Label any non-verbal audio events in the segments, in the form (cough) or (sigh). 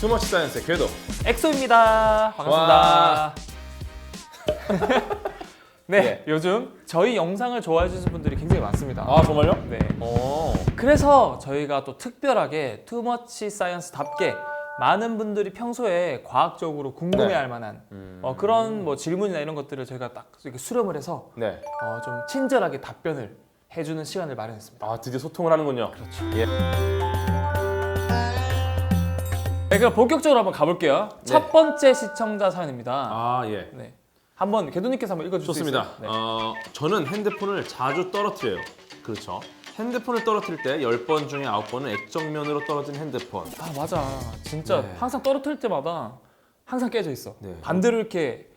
투머치 사이언스의 궤도. 엑소입니다. 반갑습니다. (laughs) 네, 요즘 저희 영상을 좋아해 주시는 분들이 굉장히 많습니다. 아 정말요? 네. 어. 그래서 저희가 또 특별하게 투머치 사이언스답게 많은 분들이 평소에 과학적으로 궁금해할 만한 어, 그런 뭐 질문이나 이런 것들을 저희가 딱 이렇게 수렴을 해서 네. 어, 좀 친절하게 답변을 해주는 시간을 마련했습니다. 아 드디어 소통을 하는군요. 그렇죠. 예. 네, 그럼 본격적으로 한번 가볼게요. 네. 첫 번째 시청자 사연입니다. 아 예. 네. 한번 개도님께서 한번 읽어주실 수 좋습니다. 있어요? 네. 어, 저는 핸드폰을 자주 떨어뜨려요. 그렇죠. 핸드폰을 떨어뜨릴 때 10번 중에 9번은 액정면으로 떨어진 핸드폰. 아 맞아. 진짜 네. 항상 떨어뜨릴 때마다 항상 깨져 있어. 네. 반대로 이렇게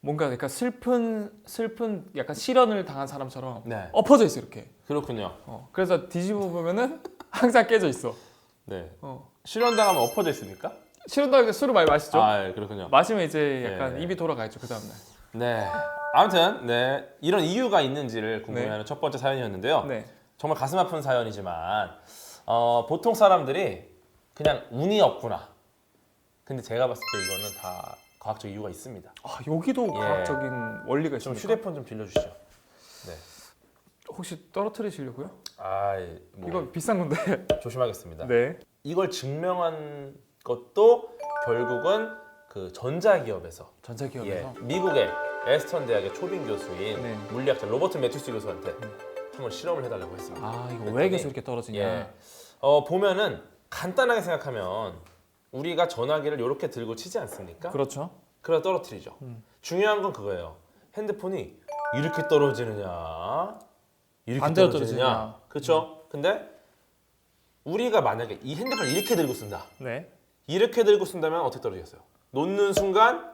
뭔가 약간 슬픈 슬픈 약간 실현을 당한 사람처럼 네. 엎어져 있어 이렇게. 그렇군요. 어, 그래서 뒤집어 보면은 (laughs) 항상 깨져 있어. 네. 어. 실현당하면 엎어져 있습니까? 실현 당할 때 술을 많이 마시죠. 아 예, 그렇군요. 마시면 이제 약간 네. 입이 돌아가겠죠 그 다음날. 네. 아무튼 네 이런 이유가 있는지를 궁금해하는 첫 번째 사연이었는데요. 네. 정말 가슴 아픈 사연이지만 어, 보통 사람들이 그냥 운이 없구나. 근데 제가 봤을 때 이거는 다 과학적 이유가 있습니다. 아 여기도 예. 과학적인 원리가 좀 있습니까? 휴대폰 좀 빌려주시죠. 네. 혹시 떨어뜨리시려고요? 아, 뭐 이거 비싼 건데. (laughs) 조심하겠습니다. 네. 이걸 증명한 것도 결국은 그 전자기업에서 전자기업에서. 예, 미국의 에스턴 대학의 초빙 교수인 네. 물리학자 로버트 매튜스 교수한테 한번 실험을 해달라고 했습니다. 아 이거 왜 계속 이렇게 떨어지냐? 예. 어, 보면은 간단하게 생각하면 우리가 전화기를 이렇게 들고 치지 않습니까? 그렇죠. 그러다 떨어뜨리죠. 음. 중요한 건 그거예요. 핸드폰이 이렇게 떨어지느냐, 이렇게 반대로 떨어지느냐. 떨어지느냐. 그렇죠? 근데 우리가 만약에 이 핸드폰 을 이렇게 들고 쓴다. 네. 이렇게 들고 쓴다면 어떻게 떨어지겠어요? 놓는 순간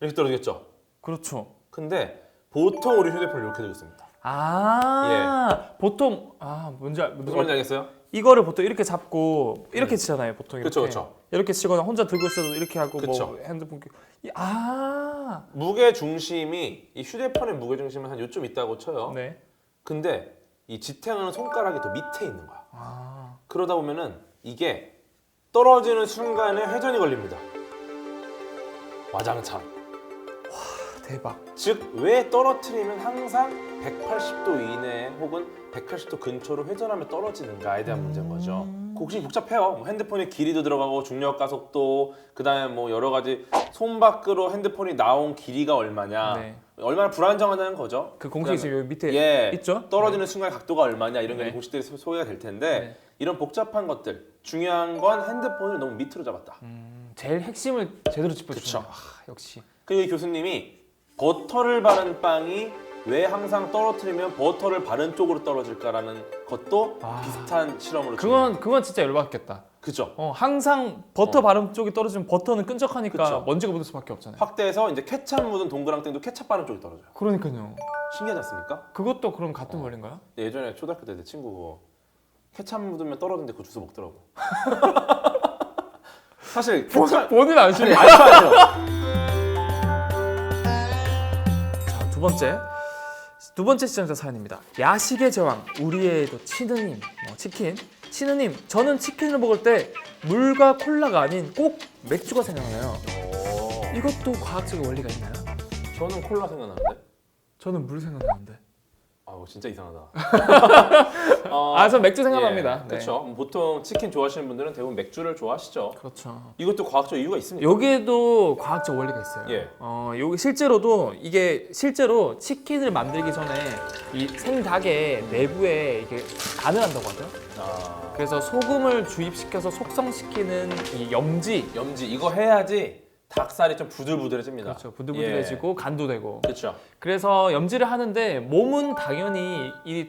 이렇게 떨어지겠죠. 그렇죠. 근데 보통 우리 휴대폰을 이렇게 들고 씁니다. 아 보통 아 뭔지 알, 예. 무슨 말인지 알겠어요? 이거를 보통 이렇게 잡고 이렇게 치잖아요 보통 이렇게 그쵸, 그쵸. 이렇게 치거나 혼자 들고 있어도 이렇게 하고 그쵸. 뭐 핸드폰 끼- 이- 아 무게 중심이 이 휴대폰의 무게 중심은 한 요쯤 있다고 쳐요. 네. 근데 이 지탱하는 손가락이 더 밑에 있는 거야. 아 그러다 보면은 이게 떨어지는 순간에 회전이 걸립니다. 와장창. 대박. 즉 왜 떨어뜨리면 항상 180도 이내 혹은 180도 근처로 회전하면 떨어지는가에 대한 문제인 거죠. 혹시 복잡해요. 뭐 핸드폰의 길이도 들어가고 중력 가속도 그다음에 뭐 여러 가지 손 밖으로 핸드폰이 나온 길이가 얼마냐, 네. 얼마나 불안정하다는 거죠. 그 공식이 지금 여기 밑에 예, 있죠? 떨어지는 순간 각도가 얼마냐 이런 게 네. 공식들이 소- 소개가 될 텐데 네. 이런 복잡한 것들 중요한 건 핸드폰을 너무 밑으로 잡았다. 음, 제일 핵심을 제대로 짚어주네요. 그쵸. 아, 역시. 그리고 이 교수님이 버터를 바른 빵이 왜 항상 떨어뜨리면 버터를 바른 쪽으로 떨어질까라는 것도 아. 비슷한 실험으로 그건 그건 진짜 열받겠다. 그죠 어 항상 버터 어. 바른 쪽이 떨어지면 버터는 끈적하니까 그쵸. 먼지가 묻을 수밖에 없잖아요. 확대해서 이제 케찹 묻은 동그랑땡도 케찹 바른 쪽이 떨어져요 그러니까요. 신기하지 않습니까? 그것도 그럼 같은 원리인가요? 예전에 초등학교 때 내 친구 그거 케찹 묻으면 떨어진데 그거 주워 먹더라고 (laughs) 사실 본인 안 싫어. 아니 두 번째. 두 번째 시청자 사연입니다. 야식의 제왕, 우리의도 치느님, 뭐 치킨. 치느님, 저는 치킨을 먹을 때 물과 콜라가 아닌 꼭 맥주가 생각나요. 오, 이것도 과학적인 원리가 있나요? 저는 콜라 생각나는데 저는 물 생각나는데. 아우 진짜 이상하다 (laughs) 어, 아, 전 맥주 생각납니다. 네. 그렇죠 보통 치킨 좋아하시는 분들은 대부분 맥주를 좋아하시죠 그렇죠. 이것도 과학적 이유가 있습니다 여기에도 과학적 원리가 있어요. 예. 어, 여기 실제로도 이게 실제로 치킨을 만들기 전에 이 생닭의 내부에 이게 간을 한다고 하죠. 아, 그래서 소금을 주입시켜서 속성시키는 이 염지 염지 이거 해야지 닭살이 좀 부들부들해집니다. 그렇죠. 부들부들해지고 간도 되고. 예. 그렇죠. 그래서 염지를 하는데 몸은 당연히 이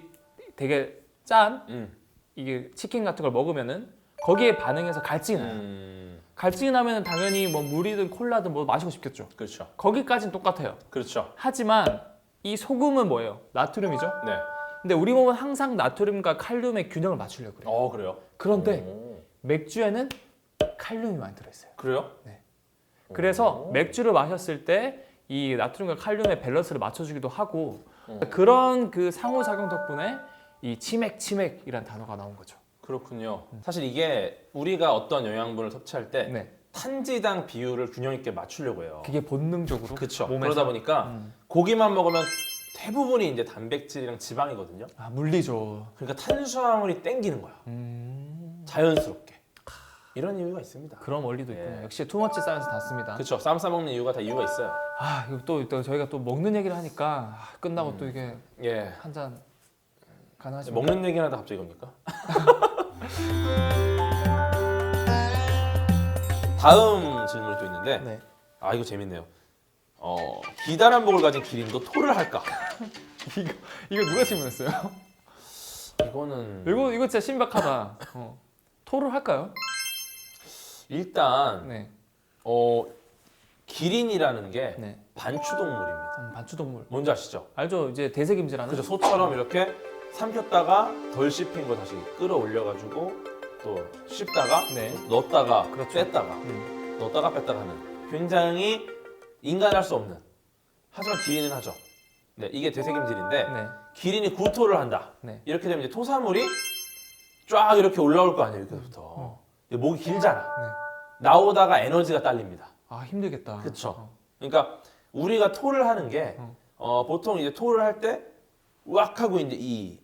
되게 짠 음. 이게 치킨 같은 걸 먹으면은 거기에 반응해서 갈증이 나요. 음. 갈증이 나면은 당연히 뭐 물이든 콜라든 뭐 마시고 싶겠죠. 그렇죠. 거기까지는 똑같아요. 그렇죠. 하지만 이 소금은 뭐예요? 나트륨이죠. 네. 근데 우리 몸은 항상 나트륨과 칼륨의 균형을 맞추려고 그래요. 어 그래요. 그런데 오. 맥주에는 칼륨이 많이 들어있어요. 그래요? 그래서 오. 맥주를 마셨을 때 이 나트륨과 칼륨의 밸런스를 맞춰주기도 하고 어. 그런 그 상호작용 덕분에 이 치맥 치맥이란 단어가 나온 거죠. 그렇군요. 사실 이게 우리가 어떤 영양분을 섭취할 때 네. 탄지당 비율을 균형 있게 맞추려고 해요. 그게 본능적으로 그렇죠. 몸에서 그러다 보니까 음. 고기만 먹으면 대부분이 이제 단백질이랑 지방이거든요. 아 물리죠. 그러니까 탄수화물이 땡기는 거야. 음. 자연스럽게. 이런 이유가 있습니다. 그런 원리도 있군요. 예. 역시 투머치 사이언스 닿습니다. 그렇죠. 쌈 싸먹는 이유가 다 이유가 있어요. 아 이거 또, 또 저희가 또 먹는 얘기를 하니까 아, 끝나고 또 이게 예. 한 잔 가능하죠? 먹는 얘기나 다 갑자기 겁니까? (laughs) 다음 질문이 또 있는데 네. 아 이거 재밌네요. 어, 기다란 목을 가진 기린도 토를 할까? (laughs) 이거 이거 누가 질문했어요? 이거는 이거 이거 진짜 신박하다. 어. 토를 할까요? 일단 네. 어, 기린이라는 게 네. 반추동물입니다. 음, 반추동물. 뭔지 아시죠? 알죠? 이제 대세김질하는. 그죠 소처럼 이렇게 삼켰다가 덜 씹힌 거 다시 끌어올려가지고 또 씹다가 네. 또 넣었다가 그렇죠. 뺐다가 음. 넣었다가 뺐다가 하는 굉장히 인간 할 수 없는 하지만 기린은 하죠. 네, 이게 되새김질인데 네. 기린이 구토를 한다. 네. 이렇게 되면 이제 토사물이 쫙 이렇게 올라올 거 아니에요, 이렇게부터. 목이 길잖아. 네. 나오다가 에너지가 딸립니다. 아 힘들겠다. 그쵸. 어. 그러니까 우리가 토를 하는 게 어. 어, 보통 이제 토를 할때 우악 하고 이제 이,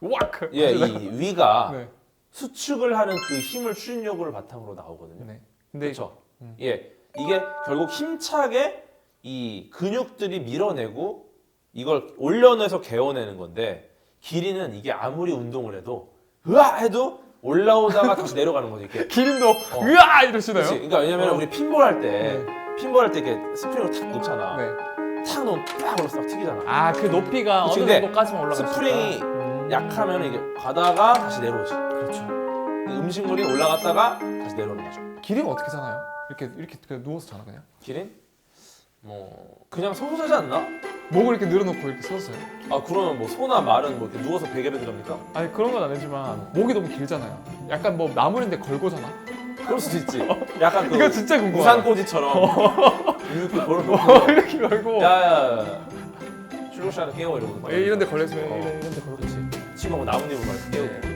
우악. 예, 이 위가 네. 수축을 하는 그 힘을 추진력을 바탕으로 나오거든요. 네. 근데 그렇죠. 음. 예, 이게 결국 힘차게 이 근육들이 밀어내고 이걸 올려내서 개어내는 건데 기린은 이게 아무리 운동을 해도 으아 해도 올라오다가 다시 내려가는 거죠. 이렇게. 기린도 으아 이러시나요? 그렇지. 그러니까 왜냐면 어. 우리 핀볼 할 때 핀볼 할 때 이렇게 스프링을 탁 놓잖아. 네. 탁 놓으면 딱 올라서 딱 튀기잖아. 아 그 높이가 그치, 어느 근데 정도까지만 올라가. 스프링이 음. 약하면 이게 가다가 다시 내려오지. 그렇죠. 이 음식물이 올라갔다가 다시 내려오는 거죠. 기린은 어떻게 사나요? 이렇게 이렇게 그냥 누워서 자나 그냥? 기린? 뭐 그냥 서서 자지 않나? 목을 이렇게 늘어놓고 이렇게 서서요? 아 그러면 뭐 소나 말은 뭐 이렇게 누워서 베개를 들합니까? 아니 그런 건 아니지만 목이 너무 길잖아요. 약간 뭐 나물인데 걸고잖아. 그럴 수도 있지. 약간 그 이거 진짜 궁금해. 우산꽂이처럼 (laughs) 이렇게 걸어놓고 이렇게 걸고 야야 출근 시간에 깨워 이러고 예, 이런데 걸렸으면 어. 이런 이런데 걸고. 그렇지. 친구가 뭐 나뭇잎을 막 깨우고